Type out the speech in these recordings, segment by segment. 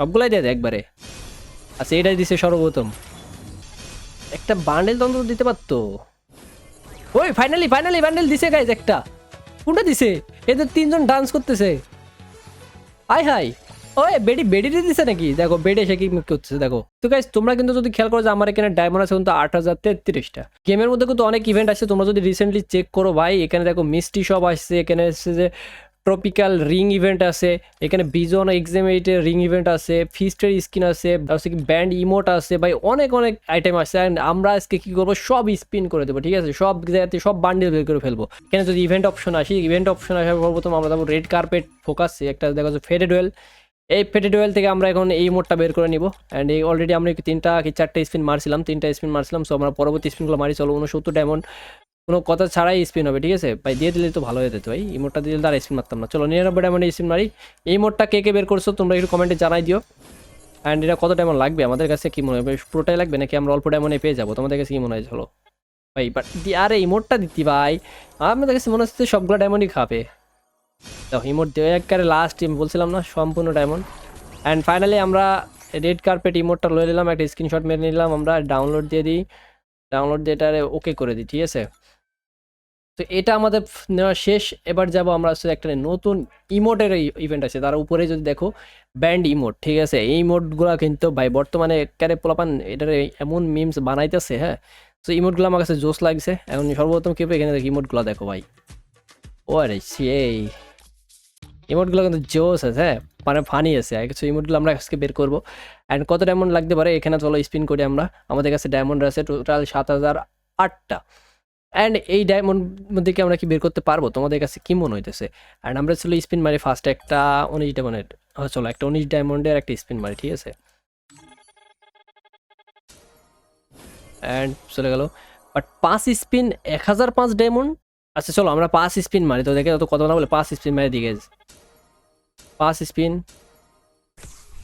সবগুলাই দিয়ে একবারে। আচ্ছা এটাই দিছে সর্বপ্রথম। একটা বান্ডেল তন্ত্র দিতে পারতো। ওই ফাইনালি ফাইনালি বান্ডেল দিছে গাইজ একটা। কোনটা দিছে? এদের তিনজন ডান্স করতেছে। আয় হাই ওই, বেডি বেডিতে দিছে নাকি? দেখো, বেডে এসে কি করতেছে, দেখো। তো গাইজ তোমরা কিন্তু যদি খেয়াল করো যে আমার এখানে ডায়মন্ড আছে কিন্তু আট হাজার তেত্রিশটা। গেমের মধ্যে কিন্তু অনেক ইভেন্ট আছে তোমরা যদি রিসেন্টলি চেক করো ভাই, এখানে দেখো মিষ্টি সব আসছে, এখানে এসছে যে ট্রপিক্যাল রিং ইভেন্ট আছে, এখানে বিজন এক্সাম এইটের রিং ইভেন্ট আছে ফিস্টের স্কিন আছে কি ব্যান্ড ইমোট আছে, ভাই অনেক অনেক আইটেম আছে। অ্যান্ড আমরা আজকে কি করব? সব স্পিন করে দেবো, ঠিক আছে? সব জায়গাতে সব বান্ডিল বের করে ফেলব। এখানে যদি ইভেন্ট অপশন আসি ইভেন্ট অপশন আসার পর প্রথম আমরা যাব রেড কার্পেট ফোকাস একটা দেখা যাচ্ছে ফেডেড ওয়েল এই ফেডেড ওয়েল থেকে আমরা এখন এই মোডটা বের করে নিব। অ্যান্ড এই অলরেডি আমরা তিনটা, কি চারটা স্পিন মারছিলাম, তিনটা স্পিন মারছিলাম। সো আমরা পরবর্তী স্পিনগুলো মারি, চলো উনসত্তর ডায়মন্ড কোনো কথা ছাড়াই স্পিন হবে, ঠিক আছে? ভাই, দিয়ে দিলে তো ভালো হয়ে যেত ভাই, এই মোডটা দিলে তার স্পিন মারতাম না। চলো, নিরানব্বই ডায়মন্ডে স্পিন মারি। এই মোডটা কে কে বের করছ তোমরা একটু কমেন্টে জানাই দিও। অ্যান্ড এটা কত ডায়মন্ড লাগবে? আমাদের কাছে কী মনে হয়? পুরোটাই লাগবে? নাকি আমরা অল্প ডায়মন্ডে পেয়ে যাব? তোমাদের কাছে কী মনে হয়? চলো। ভাই বাট আরে, এই মোডটা দিতি ভাই। আমাদের কাছে মনে হচ্ছে সবগুলো ডায়মন্ডই খাবে। দেখো ইমোট দেওয়া একবারে লাস্ট বলছিলাম না, সম্পূর্ণ ডায়মন্ড অ্যান্ড ফাইনালি আমরা রেড কার্পেট ইমোটটা লয়ে নিলাম, একটা স্ক্রিনশট মেরে নিলাম, আমরা ডাউনলোড দিয়ে দিই। ডাউনলোড দিয়ে এটারে ওকে করে দিই, ঠিক আছে? তো এটা আমাদের নেওয়া শেষ। এবার যাব আমরা হচ্ছে একটা নতুন ইমোটের ইভেন্ট আছে। তার উপরে যদি দেখো ব্যান্ড ইমোট ঠিক আছে? এই ইমোটগুলো কিন্তু ভাই বর্তমানে ক্যারে পোলাপান এটার এমন মিমস বানাইতেছে হ্যাঁ? তো ইমোটগুলো আমার কাছে জোস লাগছে। এখন সর্বপ্রথম কেউ এখানে ইমোটগুলো দেখো ভাই। ও আরে সেই ইমোটগুলো কিন্তু জোস আছে হ্যাঁ? মানে ফানি আছে। কিছু ইমোটগুলো আমরা আজকে বের করব। অ্যান্ড কত ডায়মন্ড লাগতে পারে? এখানে চলো স্পিন করি আমরা। আমাদের কাছে ডায়মন্ড আছে টোটাল সাত হাজার আটটা। অ্যান্ড এই ডায়মন্ড মধ্যে আমরা কি বের করতে পারব? তোমাদের কাছে কি মনে হইতেছে? অ্যান্ড আমরা চলো স্পিন মারি ফার্স্ট একটা উনিশ ডায়মন্ডের চলো একটা উনিশ ডায়মন্ডের একটা স্পিন মারি, ঠিক আছে? অ্যান্ড চলে গেল। বাট পাঁচ স্পিন এক হাজার পাঁচ ডায়মন্ড আচ্ছা চলো আমরা পাঁচ স্পিন মারি, তো দেখে তো কত না বলে, পাঁচ স্পিন মারি দিকে। পাঁচ স্পিন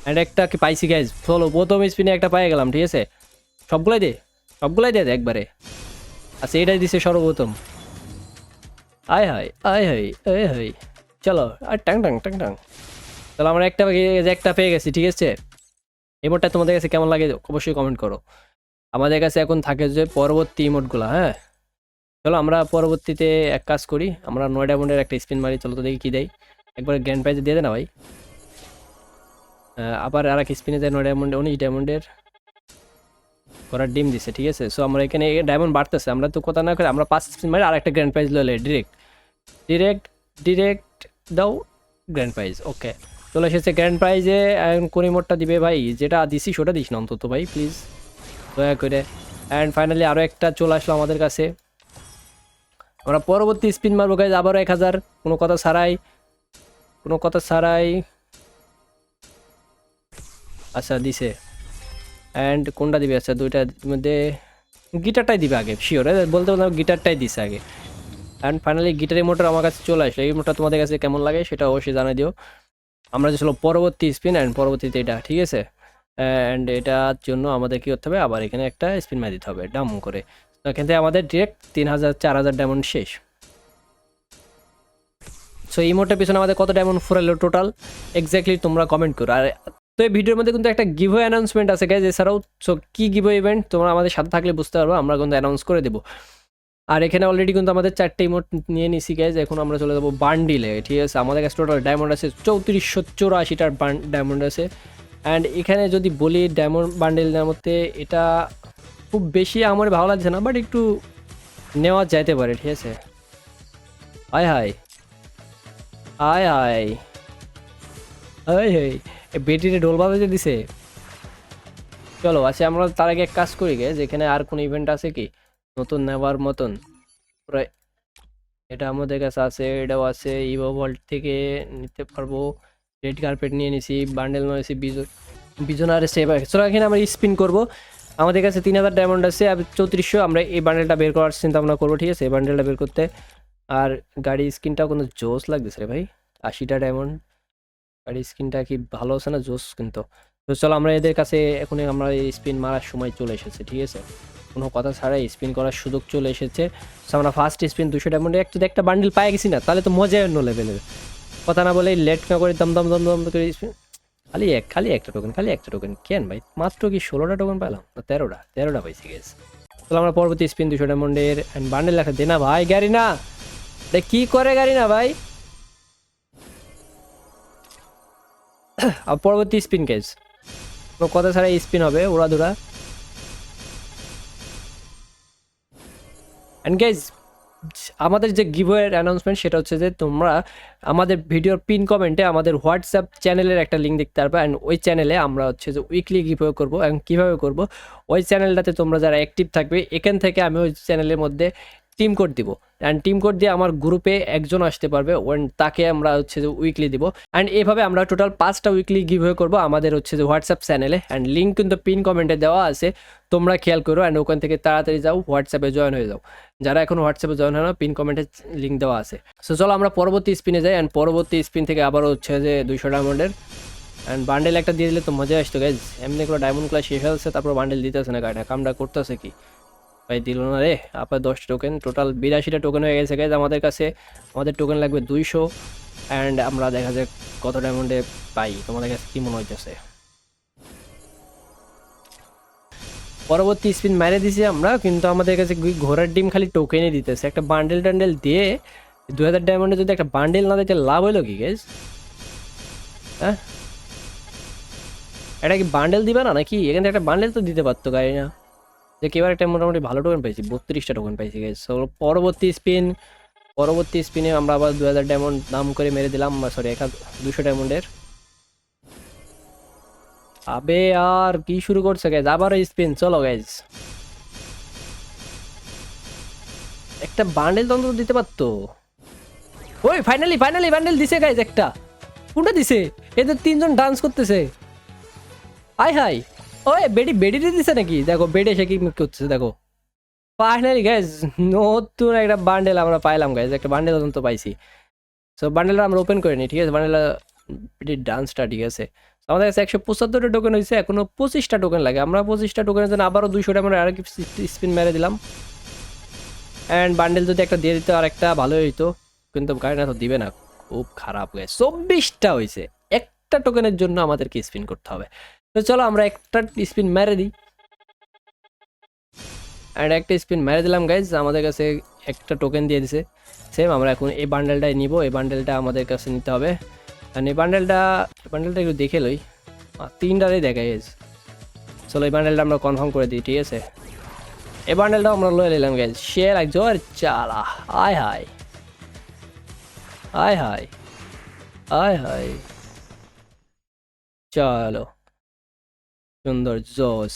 অ্যান্ড একটা কি পাইছি গ্যাস চলো প্রথম স্পিনে একটা পাই গেলাম, ঠিক আছে? সবগুলাই দে সবগুলাই দে একবারে। আচ্ছা এটাই দিছে সর্বপ্রথম। আয় হাই আয় হাই আয় হাই চলো, আর টাং টাং টাং টাং। তাহলে আমরা একটা একটা পেয়ে গেছি, ঠিক আছে? ইমোটটা তোমাদের কাছে কেমন লাগে অবশ্যই কমেন্ট করো। আমাদের কাছে এখন থাকে যে পরবর্তী ইমোটগুলো হ্যাঁ? চলো, আমরা পরবর্তীতে এক কাজ করি। আমরা নয় ডায়মন্ডের একটা স্পিন মারি, চলো তো দেখি কী দেয়। একবার গ্র্যান্ড প্রাইজে দিয়ে দে না ভাই। আবার আর এক স্পিনে দেয় নয় ডায়মন্ডে উনিশ ডায়মন্ডের করার ডিম দিছে, ঠিক আছে? সো আমরা এখানে ডায়মন্ড বাড়তেছে, আমরা তো কথা না করে আমরা পাঁচ মারি আর একটা গ্র্যান্ড প্রাইজ ললে ডিরেক্ট ডিরেক্ট ডিরেক্ট দাও গ্র্যান্ড প্রাইজ ওকে চলে এসেছে গ্র্যান্ড প্রাইজে এখন কোন মোটটা দিবে ভাই, যেটা দিছি সেটা দিস না অন্তত ভাই প্লিজ দয়া করে। অ্যান্ড ফাইনালি আরও একটা চলে আসলো আমাদের কাছে। আমরা পরবর্তী স্পিন মারবো গাইজ আবারও এক হাজার, কোনো কথা ছাড়াই, কোনো কথা ছাড়াই। আচ্ছা দিছে। অ্যান্ড কোনটা দিবে? আচ্ছা দুইটার মধ্যে গিটারটাই দিবে আগে শিওর বলতে বলতে গিটারটাই দিছে আগে। অ্যান্ড ফাইনালি গিটার মোটর আমার কাছে চলে আসলো। এই মোটর তোমাদের কাছে কেমন লাগে সেটা অবশ্যই জানাই দিও। আমরা যে ছিল পরবর্তী স্পিন অ্যান্ড পরবর্তীতে এটা, ঠিক আছে? অ্যান্ড এটার জন্য আমাদের কী করতে হবে? আবার এখানে একটা স্পিন মার দিতে হবে, ডাম করে। তো এখান থেকে আমাদের ডিরেক্ট তিন হাজার, চার হাজার ডায়মন্ড শেষ। সো এই মোটের পিছনে আমাদের কত ডায়মন্ড ফুরাইলো টোটাল এক্স্যাক্টলি তোমরা কমেন্ট করো। আর তো এই ভিডিওর মধ্যে কিন্তু একটা গিভো অ্যানাউন্সমেন্ট আছে গাইজ এছাড়াও সো কী গিভো ইভেন্ট তোমরা আমাদের সাথে থাকলে বুঝতে পারব, আমরা কিন্তু অ্যানাউন্স করে দেবো। আর এখানে অলরেডি কিন্তু আমাদের চারটে ইমোট নিয়ে নিছি গাইজ এখন আমরা চলে যাব বান্ডিলে ঠিক আছে? আমাদের কাছে টোটাল ডায়মন্ড আছে চৌত্রিশশো চৌরাশিটার ডায়মন্ড আছে। অ্যান্ড এখানে যদি বলি ডায়মন্ড বান্ডেল নেওয়ার মধ্যে, এটা খুব বেশি আমার ভালো লাগছে না বাট একটু নেওয়া যাইতে পারে, ঠিক আছে? হায় হায়। হায় হায়। হায় হায়। বেটিরে ডোল বাজাতে দিছে। চলো আচ্ছা আমরা তার আগে এক কাজ করি গে, যেখানে আর কোন ইভেন্ট আছে কি? নতুন নেওয়ার মতন। এটা আমাদের কাছে আছে, এটাও আছে ইভো ভল্ট থেকে নিতে পারব। রেড কার্পেট নিয়ে নিছি বান্ডেল নিয়েছি বিজন আর সেভ চলো, এখানে আমরা স্পিন করব। আমাদের কাছে তিন হাজার ডায়মন্ড আছে, আর চৌত্রিশশো, আমরা এই বান্ডেলটা বের করার চিন্তা ভাবনা করব, ঠিক আছে? এই বান্ডেলটা বের করতে। আর গাড়ি স্কিনটাও কোনো জোস লাগতেছে রে ভাই। আশিটা ডায়মন্ড গাড়ি স্কিনটা কি ভালো আছে না জোস কিন্তু? তো চলো আমরা এদের কাছে এখন আমরা এই স্পিন মারার সময় চলে এসেছে, ঠিক আছে? কোনো কথা ছাড়াই স্পিন করার সুযোগ চলে এসেছে। আমরা ফার্স্ট স্পিন দুশো ডায়মন্ডে একটা একটা বান্ডিল পাই গেছি না, তাহলে তো মজাই অন্য লেভেলের কথা না বলে লেট না করে দম দম দম দম করে স্পিন খালি এক, খালি একটা টোকেন খালি একটা টোকেন কেন ভাই? মাত্র কি ষোলোটা টোকেন পেলাম? না, তেরোটা তেরোটা পাইছি গেছে তাহলে আমরা পরবর্তী স্পিন দুশো ডায়মন্ডের অ্যান্ড বান্ডেল লেখা দে না ভাই, গাড়ি না। কি করে গাড়ি না ভাই? পরবর্তী স্পিন কেস কোনো কথা ছাড়া স্পিন হবে, ওরা দুরা। অ্যান্ড গাইজ আমাদের যে গিভওয়ের অ্যানাউন্সমেন্ট সেটা হচ্ছে যে তোমরা আমাদের ভিডিওর পিন কমেন্টে আমাদের হোয়াটসঅ্যাপ চ্যানেলের একটা লিঙ্ক দেখতে পারবে অ্যান্ড ওই চ্যানেলে আমরা হচ্ছে যে উইকলি গিভওয়ে করব এবং কীভাবে করব, ওই চ্যানেলটাতে তোমরা যারা অ্যাক্টিভ থাকবে, এখান থেকে আমি ওই চ্যানেলের মধ্যে টিম কোড দিব। অ্যান্ড টিম কোড দিয়ে আমার গ্রুপে একজন আসতে পারবে তাকে আমরা হচ্ছে যে উইকলি দিব। অ্যান্ড এভাবে আমরা টোটাল পাঁচটা উইকলি গিভওয়ে করব আমাদের হচ্ছে যে হোয়াটসঅ্যাপ চ্যানেলে অ্যান্ড লিঙ্ক কিন্তু পিন কমেন্টে দেওয়া আছে, তোমরা খেয়াল করো অ্যান্ড ওখান থেকে তাড়াতাড়ি যাও হোয়াটসঅ্যাপে জয়েন হয়ে যাও। যারা এখন হোয়াটসঅ্যাপে জয়েন হয় না পিন কমেন্টে লিঙ্ক দেওয়া আছে। সো চলো আমরা পরবর্তী স্পিনে যাই অ্যান্ড পরবর্তী স্পিন থেকে আবারও হচ্ছে যে দুইশো ডায়মন্ডের অ্যান্ড বান্ডেল একটা দিয়ে দিলে তো মজা আসতো গাইজ এমনি করে ডায়মন্ড ক্লাস শেষ হচ্ছে তারপর বান্ডেল দিতে দিতেছে না গাড়িটা কামটা করতেছে কি? ভাই, দিল না রে। আপনার দশ টোকেন টোটাল বিরাশিটা টোকেন হয়ে গেছে গাইজ আমাদের কাছে, আমাদের টোকেন লাগবে দুইশো। অ্যান্ড আমরা দেখা যাক কত ডায়মন্ডে পাই। তোমাদের কাছে কী মনে হইতেছে? পরবর্তী স্পিন মেরে দিছি আমরা, কিন্তু আমাদের কাছে ঘোড়ার ডিম খালি টোকেনই দিতেছে। একটা বান্ডেল টান্ডেল দিয়ে দু হাজার ডায়মন্ডে যদি একটা বান্ডেল না দিতে, লাভ হইল কি গেস হ্যাঁ? এটা কি বান্ডেল দিবে না নাকি? এখান একটা বান্ডেল তো দিতে পারতো গাড়ি না যে কেবার একটা মোটামুটি ভালো টোকেন পাইছি, বত্রিশটা টোকেন পাইছি গেস পরবর্তী স্পিন পরবর্তী স্পিনে আমরা আবার দু হাজার ডায়মন্ড দাম করে মেরে দিলাম সরি এক দুশো ডায়মন্ডের আবে আর কি শুরু করছে গ্যাস আবার স্পিন চলো গ্যাস একটা বান্ডেল তন্ত্র দিতে পারতো? ওই ফাইনালি ফাইনালি বান্ডেল দিছে গাইজ একটা। কোনটা দিছে? এদের তিনজন ডান্স করতেছে। আয় হাই ওই বেডি বেডিতে দিছে নাকি? দেখো, বেডে সে কি করতেছে দেখো। ফাইনালি গ্যাস নতুন একটা বান্ডেল আমরা পাইলাম গ্যাস একটা বান্ডেল তদন্ত পাইছি। সো বান্ডেলটা আমরা ওপেন করে নিই, ঠিক আছে? বান্ডেলটা ডান্সটা ঠিক আছে? আমাদের কাছে একশো পঁচাত্তরটা টোকেন হয়েছে, এখনও পঁচিশটা টোকেন লাগে। আমরা পঁচিশটা টোকেনের জন্য আবারও দুইশোটা আমরা আর স্পিন মেরে দিলাম। অ্যান্ড বান্ডেল যদি একটা দিয়ে দিত আর একটা ভালো হইতো। কিন্তু গাড়ি না তো দিবে না, খুব খারাপ হয়ে চব্বিশটা হয়েছে। একটা টোকেনের জন্য আমাদেরকে স্পিন করতে হবে। তো চলো আমরা একটা স্পিন মেরে দিই। অ্যান্ড একটা স্পিন মেরে দিলাম গাইজ আমাদের কাছে একটা টোকেন দিয়ে দিছে। সেম আমরা এখন এই বান্ডেলটাই নিব। এই বান্ডেলটা আমাদের কাছে নিতে হবে। আর এই বান্ডেলটা বান্ডেলটা একটু দেখে লই। তিনটারই দেখাই গেছে চলো, এই বান্ডেলটা আমরা কনফার্ম করে দিই, ঠিক আছে? এই বান্ডেলটাও আমরা লয়ে নিলাম গেছ শেয়ার এক জোর চালা। আয় হায়। আয় হায়। আয় হায়। চলো। সুন্দর, জোস।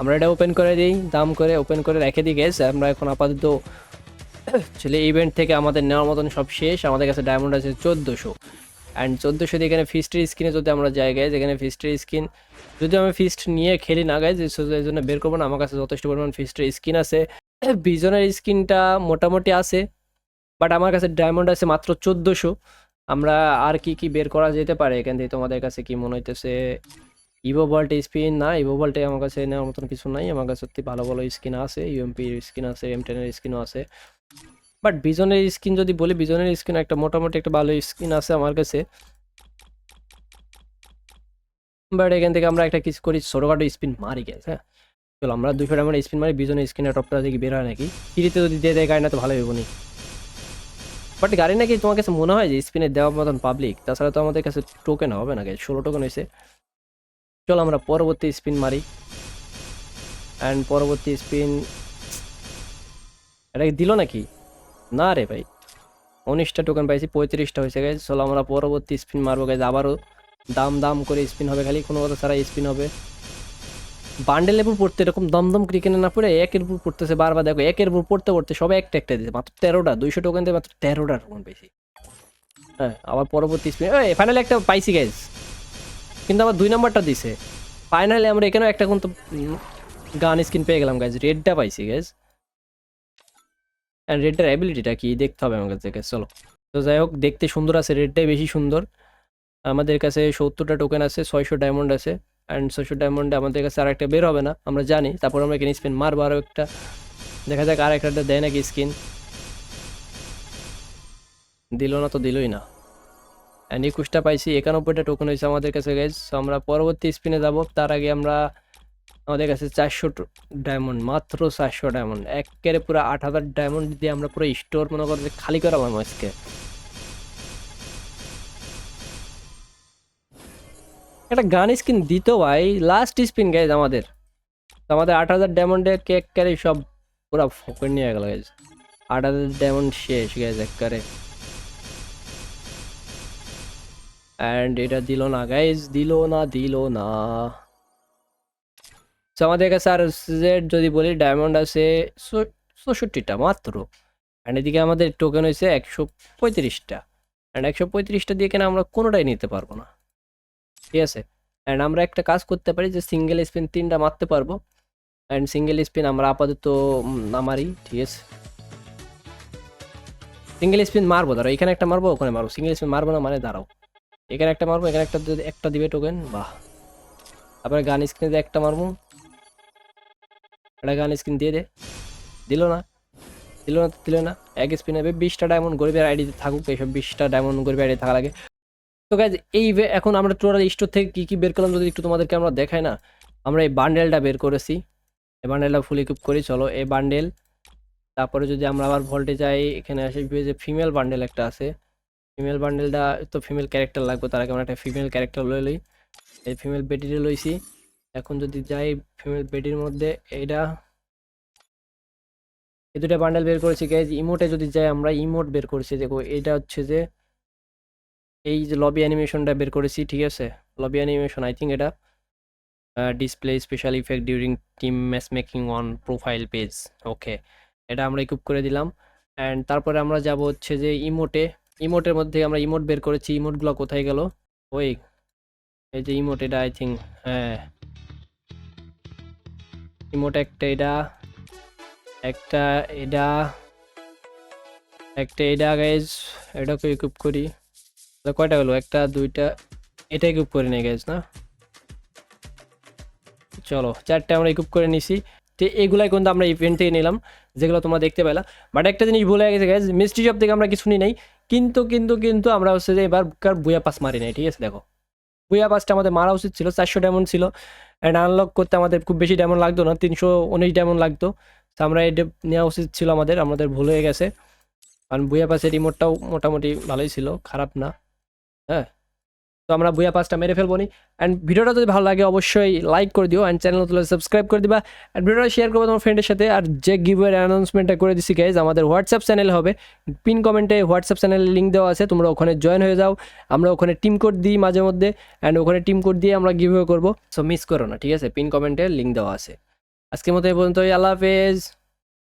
আমরা এটা ওপেন করে দিই, দাম করে ওপেন করে রেখে দিই গেছে আমরা এখন আপাতত ছেলে ইভেন্ট থেকে আমাদের নেওয়ার মতন সব শেষ। আমাদের কাছে ডায়মন্ড আছে চোদ্দোশো। অ্যান্ড চোদ্দোশো দিয়ে এখানে ফিস্টের স্কিনে যদি আমরা যাই গাইজ এখানে ফিস্টের স্কিন যদি আমি ফিস্ট নিয়ে খেলি না গাইজ এই জন্য বের করব না। আমার কাছে যথেষ্ট পরিমাণ ফিস্টের স্কিন আছে। বিজনের স্কিনটা মোটামুটি আছে বাট আমার কাছে ডায়মন্ড আছে মাত্র চোদ্দোশো। আমরা আর কি কি বের করা যেতে পারে? এখান থেকে তোমাদের কাছে কি মনে হইতেছে? ইভো বল্ট স্পিন না ইভো বল্টে আমার কাছে নেওয়ার মতন কিছু নাই। আমার কাছে সত্যি ভালো ভালো স্কিন আছে ইউএমপির স্কিন আছে এম টেনের স্কিনও আছে। বাট বিজনের স্কিন যদি বলি বিজনের স্কিন একটা মোটামুটি একটা ভালো স্কিন আছে আমার কাছে। বাট এখান থেকে আমরা একটা কিছু করি, ছোটোখাটো স্পিন মারি গেছে হ্যাঁ। চলো আমরা দুশো টাকা স্পিন মারি বিজনের স্কিনের টপটা দেখি, বের হয় নাকি। ফ্রিতে যদি দিয়ে দেয় গাড়ি না তো ভালো হইব নি। বাট গাড়ি নাকি তোমার কাছে মনে হয় যে স্পিনে দেওয়ার মতন পাবলিক তাছাড়া তো আমাদের কাছে টোকেন হবে না ষোলো টোকেন হয়েছে চলো আমরা পরবর্তী স্পিন মারি। অ্যান্ড পরবর্তী স্পিন এটা কি দিল নাকি? না রে ভাই। উনিশটা টোকেন পাইছি, পঁয়ত্রিশটা হয়েছে গেছে চলো আমরা পরবর্তী স্পিন মারবো গেছে আবারও দাম দাম করে স্পিন হবে, খালি কোনো কথা ছাড়া স্পিন হবে। বান্ডেলের উপর পড়তে এরকম দমদম ক্রিকেটে না পড়ে, একের উপর পড়তেছে বারবার। দেখো, একের উপর পড়তে পড়তে সবাই একটা একটা দিতে মাত্র তেরোটা, দুইশো টোকেন দিয়ে মাত্র তেরোটা টোকেন পাইছি। হ্যাঁ আবার পরবর্তী স্পিন ফাইনালি একটা পাইছি গেছ কিন্তু আমার দুই নাম্বারটা দিছে। ফাইনালি আমরা এখানেও একটা কিন্তু গান স্কিন পেয়ে গেলাম গাইজ রেডটা পাইছি গাইজ অ্যান্ড রেডটার অ্যাবিলিটিটা কি? দেখতে হবে আমার কাছে, চলো। তো যাই হোক, দেখতে সুন্দর আছে রেডটাই বেশি সুন্দর। আমাদের কাছে সত্তরটা টোকেন আছে, ছয়শো ডায়মন্ড আছে। অ্যান্ড ছয়শো ডায়মন্ডে আমাদের কাছে আর একটা বের হবে না, আমরা জানি। তারপর আমরা এখানে স্পিন মারবো আরও একটা। দেখা যাক আর একটা দেয় নাকি স্কিন দিল না তো দিলই না। অ্যান্ড একুশটা পাইছি, একানব্বইটা টোকেন হয়েছে আমাদের কাছে গাইজ সো আমরা পরবর্তী স্পিনে যাব। তার আগে আমরা আমাদের কাছে চারশো ডায়মন্ড মাত্র চারশো ডায়মন্ড একেবারে পুরো আট হাজার ডায়মন্ড দিয়ে আমরা পুরো স্টোর মনে করতে খালি করালাম আজকে। একটা গান স্কিন দিত ভাই। লাস্ট স্পিন গাইজ আমাদের। আমাদের আট হাজার ডায়মন্ডে কেক ক্যারে সব পুরো ফোকেট নিয়ে গেল গাইজ আট হাজার ডায়মন্ড শেষ গাইজ একবারে। অ্যান্ড এটা দিল না গাইজ দিল না দিল না। তো আমাদের কাছে আর জেড যদি বলি ডায়মন্ড আছে চৌষট্টিটা মাত্র। অ্যান্ড এদিকে আমাদের টোকেন হয়েছে একশো পঁয়ত্রিশটা। অ্যান্ড একশো পঁয়ত্রিশটা দিয়ে কেন আমরা কোনোটাই নিতে পারব না। ঠিক আছে? অ্যান্ড আমরা একটা কাজ করতে পারি যে সিঙ্গেল স্পিন তিনটা মারতে পারব। অ্যান্ড সিঙ্গেল স্পিন আমরা আপাতত না মারি, ঠিক আছে? সিঙ্গেল স্পিন মারবো ধরো এখানে একটা মারবো, ওখানে মারবো। সিঙ্গেল স্পিন মারবো না মানে দাঁড়াও। এখানে একটা মারবো, এখানে একটা একটা দিবে টোকেন বাহ। তারপরে গান স্ক্রিনে দিয়ে একটা মারবো। একটা গান স্ক্রিন দিয়ে দে। দিল না দিল না দিল না। এক স্পিন হবে বিশটা ডায়মন্ড গরিবের আইডিতে থাকুক, এইসব বিশটা ডায়মন্ড গরিবের আইডি থাকা লাগে। তো গাইজ এই এখন আমরা টোটাল স্টোর থেকে কী কী বের করলাম যদি একটু তোমাদেরকে আমরা দেখাই না, আমরা এই বান্ডেলটা বের করেছি। এই বান্ডেলটা ফুল ইকুইপ করি, চলো এই বান্ডেল তারপরে যদি আমরা আবার ভল্টে যাই, এখানে আসে যে ফিমেল বান্ডেল একটা আছে। ফিমেল বান্ডেলটা তো ফিমেল ক্যারেক্টার লাগবে, তার আগে আমরা একটা ফিমেল ক্যারেক্টার লই লই। এই ফিমেল বেডিরে লইছি। এখন যদি যাই ফিমেল বেডির মধ্যে এইটা এই দুটা বান্ডেল বের করেছি গাইজ ইমোটে যদি যাই, আমরা ইমোট বের করেছি। দেখো এটা হচ্ছে যে, এই যে লবি অ্যানিমেশনটা বের করেছি, ঠিক আছে? লবি অ্যানিমেশন আই থিঙ্ক এটা। Display special effect during team match making on profile page okay এটা আমরা ইকুইপ করে দিলাম। অ্যান্ড তারপরে আমরা যাব হচ্ছে যে ইমোটে ইমোটের মধ্যে আমরা ইমোট বের করেছি, ইমোটগুলো কোথায় গেল? ওই, এই যে ইমোট এটা আই থিঙ্ক হ্যাঁ। ইমোট একটা এটা একটা এটা একটা এটা গাইজ এটাকে ইকুইপ করি। কয়টা হলো? একটা, দুইটা, এটা ইকুইপ করে নিয়ে গেছ না? চলো, চারটে আমরা ইকুইপ করে নিছি। তো এগুলাই কিন্তু আমরা ইভেন্ট থেকে নিলাম, যেগুলো তোমরা দেখতে পেলা। বাট একটা জিনিস ভুলে গেছে গ্যাস মিষ্টি শপ থেকে আমরা কিছু নিই নাই। কিন্তু কিন্তু কিন্তু আমরা হচ্ছে যে এবার বুয়া পাস মারি নাই, ঠিক আছে? দেখো। বুয়া পাসটা আমাদের মারা উচিত ছিল, চারশো ডায়মন্ড ছিল। অ্যান্ড আনলক করতে আমাদের খুব বেশি ডায়মন্ড লাগতো না, তিনশো উনিশ ডায়মন্ড লাগতো। তো আমরা এটা নেওয়া উচিত ছিল আমাদের আমাদের ভুল হয়ে গেছে। কারণ বুয়া পাসের রিমোটটাও মোটামুটি ভালোই ছিল, খারাপ না। হ্যাঁ? তো আমরা বুয়া পাঁচটা মেরে ফেলব নি। অ্যান্ড ভিডিওটা যদি ভালো লাগে অবশ্যই লাইক করে দিও অ্যান্ড চ্যানেল তুলে সাবস্ক্রাইব করে দিবা। অ্যান্ড ভিডিওটা শেয়ার করব তোমার ফ্রেন্ডের সাথে। আর যে গিভওয়ের অ্যানাউন্সমেন্টটা করে দিছি গাইজ আমাদের হোয়াটসঅ্যাপ চ্যানেল হবে। পিন কমেন্টে হোয়াটসঅ্যাপ চ্যানেলের লিঙ্ক দেওয়া আছে, তোমরা ওখানে জয়েন হয়ে যাও। আমরা ওখানে টিম কোড দিই মাঝে মধ্যে। অ্যান্ড ওখানে টিম কোড দিয়ে আমরা গিভওয়ে করব। সো মিস করো না, ঠিক আছে? পিন কমেন্টে লিঙ্ক দেওয়া আছে। আজকের মতো এই পর্যন্তই, আল্লাহ হাফেজ।